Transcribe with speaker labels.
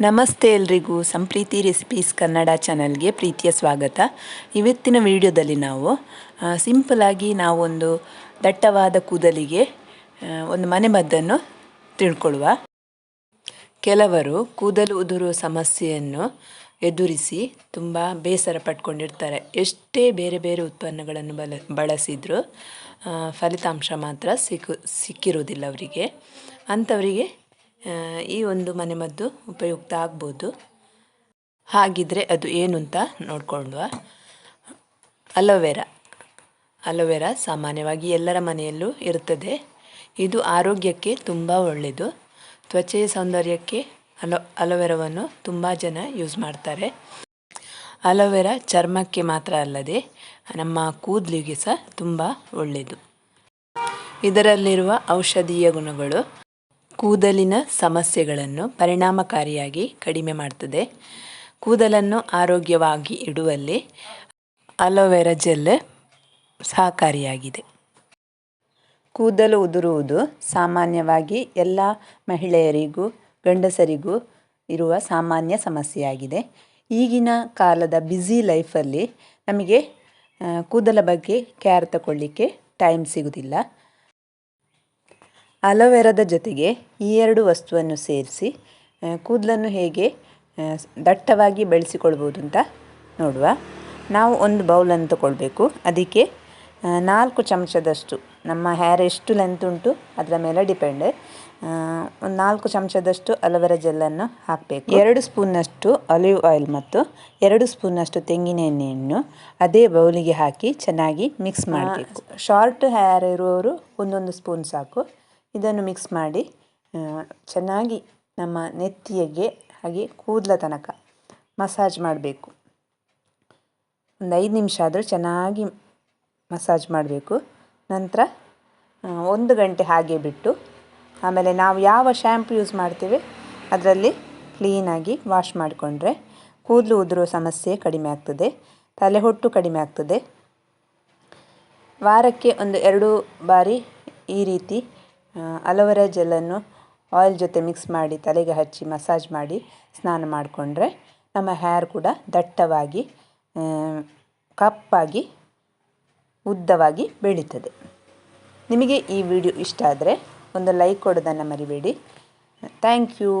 Speaker 1: ನಮಸ್ತೆ ಎಲ್ರಿಗೂ. ಸಂಪ್ರೀತಿ ರೆಸಿಪೀಸ್ ಕನ್ನಡ ಚಾನಲ್ಗೆ ಪ್ರೀತಿಯ ಸ್ವಾಗತ. ಇವತ್ತಿನ ವಿಡಿಯೋದಲ್ಲಿ ನಾವು ಸಿಂಪಲಾಗಿ ನಾವೊಂದು ದಟ್ಟವಾದ ಕೂದಲಿಗೆ ಒಂದು ಮನೆಮದ್ದನ್ನು ತಿಳ್ಕೊಳ್ಳುವ. ಕೆಲವರು ಕೂದಲು ಉದುರುವ ಸಮಸ್ಯೆಯನ್ನು ಎದುರಿಸಿ ತುಂಬ ಬೇಸರ ಪಟ್ಕೊಂಡಿರ್ತಾರೆ. ಎಷ್ಟೇ ಬೇರೆ ಬೇರೆ ಉತ್ಪನ್ನಗಳನ್ನು ಬಲ, ಬಳಸಿದರೂ ಫಲಿತಾಂಶ ಮಾತ್ರ ಸಿಕ್ಕು ಸಿಕ್ಕಿರುವುದಿಲ್ಲ ಅವರಿಗೆ. ಅಂಥವರಿಗೆ ಈ ಒಂದು ಮನೆಮದ್ದು ಉಪಯುಕ್ತ ಆಗ್ಬೋದು. ಹಾಗಿದ್ರೆ ಅದು ಏನು ಅಂತ ನೋಡ್ಕೊಂಡ್ವ ಅಲೋವೆರಾ. ಅಲೋವೆರಾ ಸಾಮಾನ್ಯವಾಗಿ ಎಲ್ಲರ ಮನೆಯಲ್ಲೂ ಇರುತ್ತದೆ. ಇದು ಆರೋಗ್ಯಕ್ಕೆ ತುಂಬ ಒಳ್ಳೆಯದು. ತ್ವಚೆಯ ಸೌಂದರ್ಯಕ್ಕೆ ಅಲೋ, ಅಲೋವೆರಾವನ್ನು ತುಂಬ ಜನ ಯೂಸ್ ಮಾಡ್ತಾರೆ. ಅಲೋವೆರಾ ಚರ್ಮಕ್ಕೆ ಮಾತ್ರ ಅಲ್ಲದೆ ನಮ್ಮ ಕೂದಲಿಗೆ ಸಹ ತುಂಬ ಒಳ್ಳೆಯದು. ಇದರಲ್ಲಿರುವ ಔಷಧೀಯ ಗುಣಗಳು ಕೂದಲಿನ ಸಮಸ್ಯೆಗಳನ್ನು ಪರಿಣಾಮಕಾರಿಯಾಗಿ ಕಡಿಮೆ ಮಾಡ್ತದೆ. ಕೂದಲನ್ನು ಆರೋಗ್ಯವಾಗಿ ಇಡುವಲ್ಲಿ ಅಲೋವೆರಾ ಜೆಲ್ ಸಹಕಾರಿಯಾಗಿದೆ. ಕೂದಲು ಉದುರುವುದು ಸಾಮಾನ್ಯವಾಗಿ ಎಲ್ಲ ಮಹಿಳೆಯರಿಗೂ, ಗಂಡಸರಿಗೂ ಇರುವ ಸಾಮಾನ್ಯ ಸಮಸ್ಯೆಯಾಗಿದೆ. ಈಗಿನ ಕಾಲದ ಬ್ಯುಸಿ ಲೈಫಲ್ಲಿ ನಮಗೆ ಕೂದಲ ಬಗ್ಗೆ ಕೇರ್ ತಗೊಳ್ಳಿಕ್ಕೆ ಟೈಮ್ ಸಿಗುವುದಿಲ್ಲ ಅಲೋವೆರಾದ ಜೊತೆಗೆ ಈ ಎರಡು ವಸ್ತುವನ್ನು ಸೇರಿಸಿ ಕೂದಲನ್ನು ಹೇಗೆ ದಟ್ಟವಾಗಿ ಬೆಳೆಸಿಕೊಳ್ಬೋದು ಅಂತ ನೋಡುವ. ನಾವು ಒಂದು ಬೌಲನ್ನು ತಗೊಳ್ಬೇಕು ಅದಕ್ಕೆ ನಾಲ್ಕು ಚಮಚದಷ್ಟು, ನಮ್ಮ ಹೇರ್ ಎಷ್ಟು ಲೆಂತ್ ಉಂಟು, ಅದರ ಮೇಲೆ ಡಿಪೆಂಡ್ ಒಂದು ನಾಲ್ಕು ಚಮಚದಷ್ಟು ಅಲೋವೆರಾ ಜೆಲ್ಲನ್ನು ಹಾಕಬೇಕು. ಎರಡು ಸ್ಪೂನ್ನಷ್ಟು ಆಲಿವ್ ಆಯಿಲ್ ಮತ್ತು ಎರಡು ಸ್ಪೂನ್ನಷ್ಟು ತೆಂಗಿನ ಎಣ್ಣೆಯನ್ನು ಅದೇ ಬೌಲಿಗೆ ಹಾಕಿ ಚೆನ್ನಾಗಿ ಮಿಕ್ಸ್ ಮಾಡಬೇಕು. ಶಾರ್ಟ್ ಹೇರ್ ಇರುವವರು ಒಂದೊಂದು ಸ್ಪೂನ್ ಸಾಕು. ಇದನ್ನು ಮಿಕ್ಸ್ ಮಾಡಿ ಚೆನ್ನಾಗಿ ನಮ್ಮ ನೆತ್ತಿಗೆ ಹಾಗೆ ಕೂದಲ ತನಕ ಮಸಾಜ್ ಮಾಡಬೇಕು. ಒಂದು ಐದು ನಿಮಿಷ ಆದರೂ ಚೆನ್ನಾಗಿ ಮಸಾಜ್ ಮಾಡಬೇಕು. ನಂತರ ಒಂದು ಗಂಟೆ ಹಾಗೆ ಬಿಟ್ಟು, ಆಮೇಲೆ ನಾವು ಯಾವ ಶ್ಯಾಂಪು ಯೂಸ್ ಮಾಡ್ತೀವಿ, ಅದರಲ್ಲಿ ಕ್ಲೀನಾಗಿ ವಾಶ್ ಮಾಡಿಕೊಂಡ್ರೆ ಕೂದಲು ಉದುರುವ ಸಮಸ್ಯೆ ಕಡಿಮೆ ಆಗ್ತದೆ, ತಲೆ ಹೊಟ್ಟು ಕಡಿಮೆ ಆಗ್ತದೆ. ವಾರಕ್ಕೆ ಒಂದು ಎರಡು ಬಾರಿ ಈ ರೀತಿ ಅಲೋವೆರಾ ಜೆಲ್ಲನ್ನು ಆಯಿಲ್ ಜೊತೆ ಮಿಕ್ಸ್ ಮಾಡಿ, ತಲೆಗೆ ಹಚ್ಚಿ, ಮಸಾಜ್ ಮಾಡಿ ಸ್ನಾನ ಮಾಡಿಕೊಂಡ್ರೆ ನಮ್ಮ ಹೇರ್ ಕೂಡ ದಟ್ಟವಾಗಿ ಕಪ್ಪಾಗಿ, ಉದ್ದವಾಗಿ ಬೆಳೀತದೆ. ನಿಮಗೆ ಈ ವಿಡಿಯೋ ಇಷ್ಟ ಆದರೆ ಒಂದು ಲೈಕ್ ಕೊಡೋದನ್ನು ಮರಿಬೇಡಿ. Thank you.